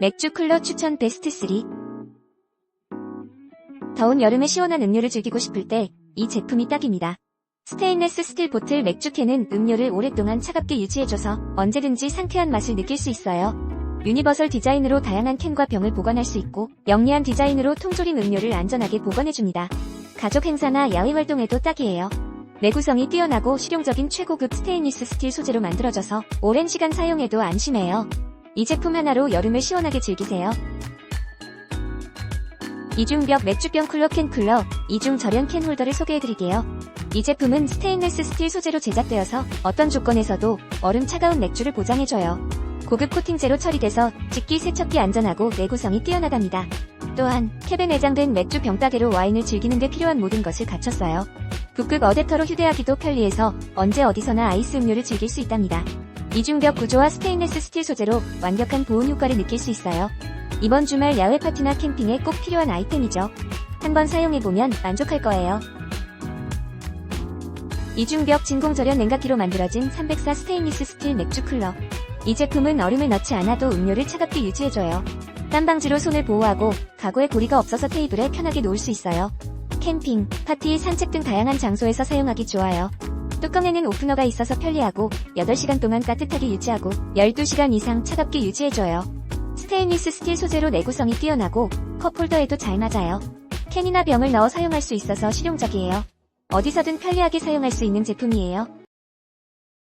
맥주 쿨러 추천 베스트 3 더운 여름에 시원한 음료를 즐기고 싶을 때 이 제품이 딱입니다. 스테인레스 스틸 보틀 맥주캔은 음료를 오랫동안 차갑게 유지해줘서 언제든지 상쾌한 맛을 느낄 수 있어요. 유니버설 디자인으로 다양한 캔과 병을 보관할 수 있고 영리한 디자인으로 통조림 음료를 안전하게 보관해줍니다. 가족 행사나 야외 활동에도 딱이에요. 내구성이 뛰어나고 실용적인 최고급 스테인리스 스틸 소재로 만들어져서 오랜 시간 사용해도 안심해요. 이 제품 하나로 여름을 시원하게 즐기세요. 이중벽 맥주병 쿨러 캔 쿨러, 이중 절연 캔 홀더를 소개해드릴게요. 이 제품은 스테인레스 스틸 소재로 제작되어서 어떤 조건에서도 얼음 차가운 맥주를 보장해줘요. 고급 코팅제로 처리돼서 직기 세척기 안전하고 내구성이 뛰어나답니다. 또한 캡에 내장된 맥주 병따개로 와인을 즐기는 데 필요한 모든 것을 갖췄어요. 북극 어댑터로 휴대하기도 편리해서 언제 어디서나 아이스 음료를 즐길 수 있답니다. 이중벽 구조와 스테인레스 스틸 소재로 완벽한 보온 효과를 느낄 수 있어요. 이번 주말 야외 파티나 캠핑에 꼭 필요한 아이템이죠. 한번 사용해보면 만족할 거예요. 이중벽 진공절연 냉각기로 만들어진 304 스테인리스 스틸 맥주 쿨러. 이 제품은 얼음을 넣지 않아도 음료를 차갑게 유지해줘요. 땀방지로 손을 보호하고 가구에 고리가 없어서 테이블에 편하게 놓을 수 있어요. 캠핑, 파티, 산책 등 다양한 장소에서 사용하기 좋아요. 뚜껑에는 오프너가 있어서 편리하고 8시간 동안 따뜻하게 유지하고 12시간 이상 차갑게 유지해줘요. 스테인리스 스틸 소재로 내구성이 뛰어나고 컵 홀더에도 잘 맞아요. 캔이나 병을 넣어 사용할 수 있어서 실용적이에요. 어디서든 편리하게 사용할 수 있는 제품이에요.